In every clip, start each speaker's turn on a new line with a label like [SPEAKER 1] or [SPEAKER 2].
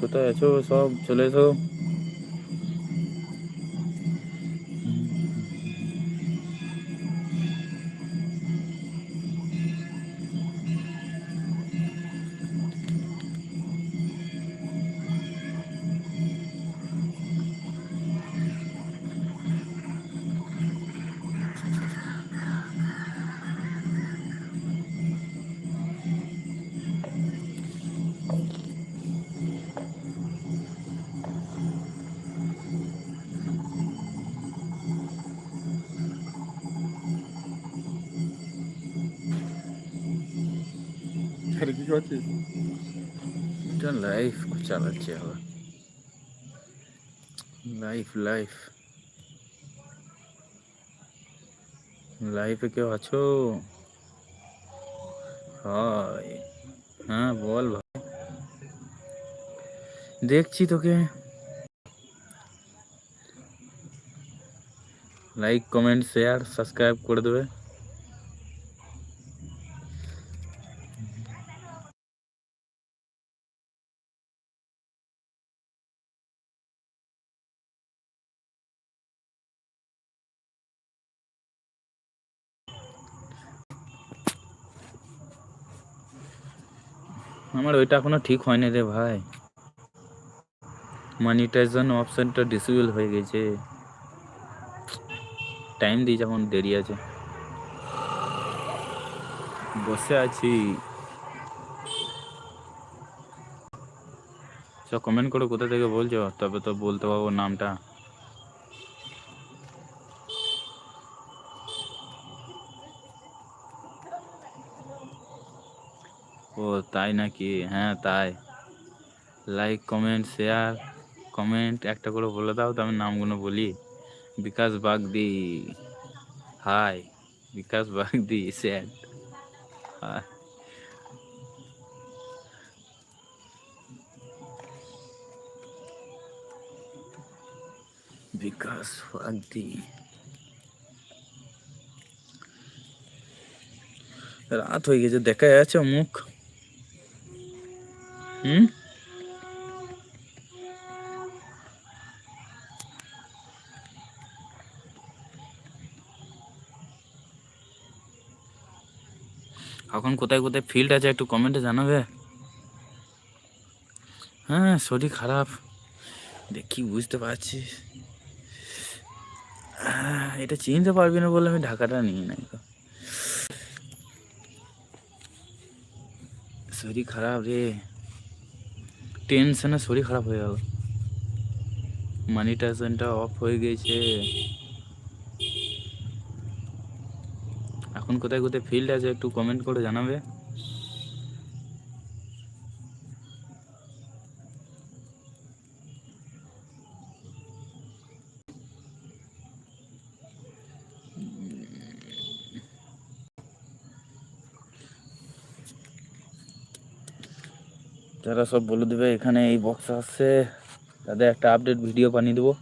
[SPEAKER 1] কোথায় আছো? সব চলে এসো।
[SPEAKER 2] আরে কি করছিস
[SPEAKER 1] এটা লাইফ চালাচ্ছি আবার লাইফ লাইফ লাইফে কেউ আছো হয় হ্যাঁ বল ভাই দেখছি তোকে লাইক কমেন্ট শেয়ার সাবস্ক্রাইব করে দেবে আমার ওইটা এখনও ঠিক হয়নি রে ভাই। মনিটাইজেশন অপশনটা ডিসেবল হয়ে গেছে। টাইম দিই যখন দেরি আছে। বসে আছি। সব কমেন্ট করো কোথা থেকে বলছো? তবে তো বলতে পারব নামটা। ও, তাই নাকি? হ্যাঁ তাই। লাইক কমেন্ট শেয়ার কমেন্ট একটা করে বলে দাও, তো আমি নামগুলো বলি। Bikash Bagdi. Hi Bikash Bagdi sad hi Bikash Bagdi. রাত হয়ে গেছে দেখা যাচ্ছে মুখ। হুম এখন কোথায় কোথায় ফিল্ড আছে একটু কমেন্টে জানাবে? হ্যাঁ শরীর খারাপ। দেখি বুঝতে পারছি। এটা চিনতে পারবি না বলে আমি ঢাকাটা নিয়ে নাই। শরীর খারাপ রে। টেনশনে শরীর খারাপ হয়ে গেল মানিটাইজেশনটা অফ হয়ে গেছে। এখন কোথায় কোথায় ফিল্ড আছে একটু কমেন্ট করে জানাবে। যারা সব বলে দেবে, এখানে এই বক্স আসছে। তাদের একটা আপডেট ভিডিও বানিয়ে দেবো।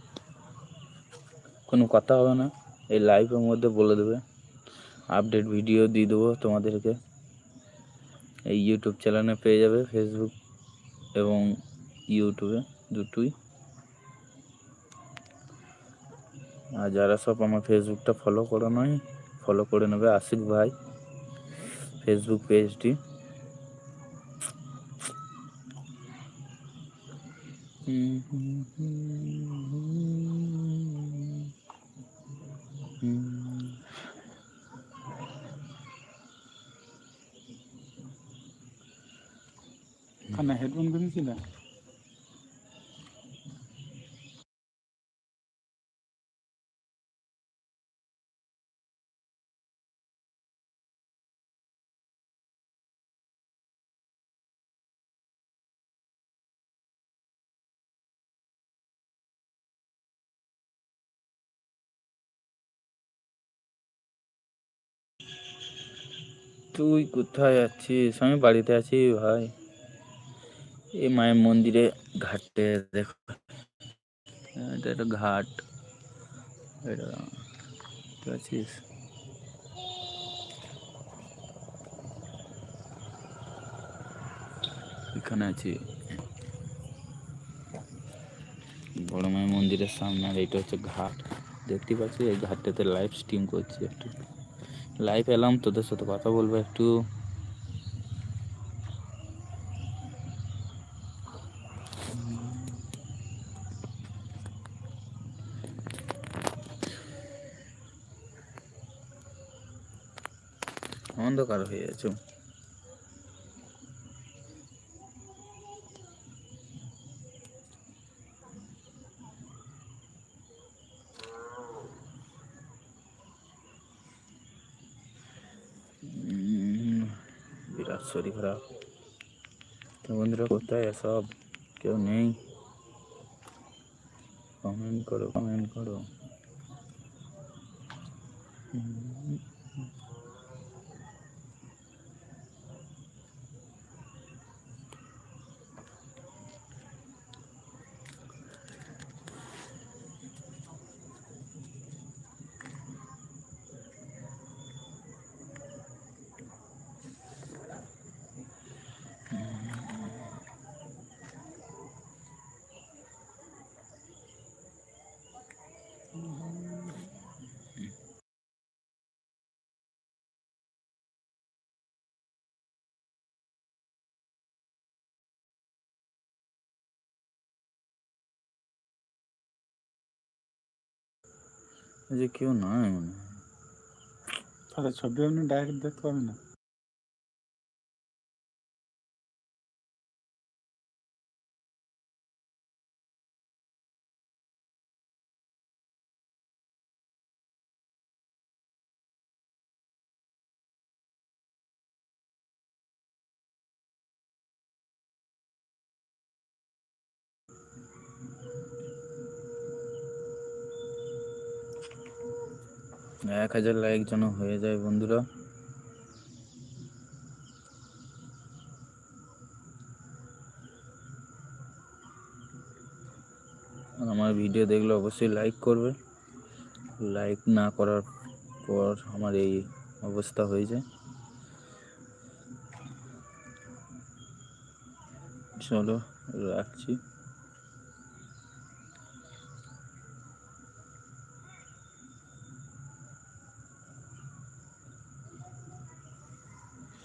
[SPEAKER 1] কোনো কথা হবে না। এই লাইভের মধ্যে বলে দেবে। আপডেট ভিডিও দিয়ে দেবো তোমাদেরকে। এই ইউটিউব চ্যানেলে পেয়ে যাবে ফেসবুক এবং ইউটিউবে দুটোই। আর যারা সব আমার ফেসবুকটা ফলো করে নয় ফলো করে নেবে আশিক ভাই। ফেসবুক পেজটি
[SPEAKER 2] কানে হেডফোন কিনেছিল?
[SPEAKER 1] তুই কোথায় আছিস? আমি বাড়িতে আছি ভাই। এই মায়ের মন্দিরে ঘাটে দেখো। এটা একটা ঘাট। এটা আছিস? এখানে আছি। বড় মায়ের মন্দিরের সামনে আর এটা হচ্ছে ঘাট। দেখতে পাচ্ছি এই ঘাটটাতে লাইভ স্ট্রিম করছি একটু। লাইভ এলাম তোদের সাথে কথা বলব একটু। অন্ধকার হয়ে গেছে। বিরাট শরীর খারাপ। তো বন্ধুরা কোথায় সব কেউ নেই? কমেন্ট করো কমেন্ট করো। যে কেউ নয় মনে হয়।
[SPEAKER 2] তাহলে ছবি আপনি ডাইরেক্ট দেখতে পাবেন না?
[SPEAKER 1] এক হাজার লাইক যেন হয়ে যায় বন্ধুরা। আমার ভিডিও দেখলে অবশ্যই লাইক করবে। লাইক না করার পর আমার এই অবস্থা হয়ে যায়। চলো রাখছি।